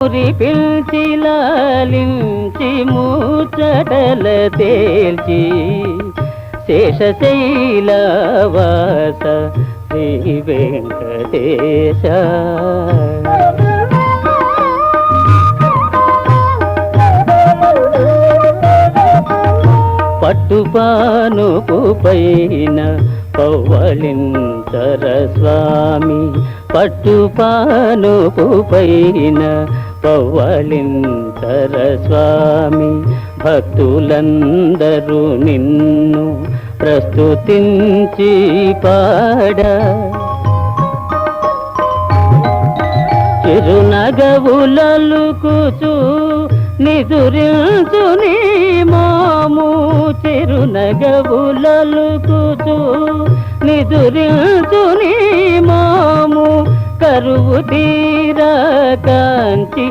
ఊరి పిలిచి లాలించి మూచటల తేల్చి శేషశైలవాస శ్రీ వెంకటేశ. పట్టుపానుపు పైన పవ్వళింతర స్వామి పట్టుపానుపు పైన పవ్వళింతర స్వామి భక్తులందరూ నిన్ను ప్రస్తుతించి పాడ. చిరునగవులలుకుచు నిదురించు నీ మాము. చిరునగవులలుకుచు నిదురించు నీ మాము. కరువు తీ కాంతి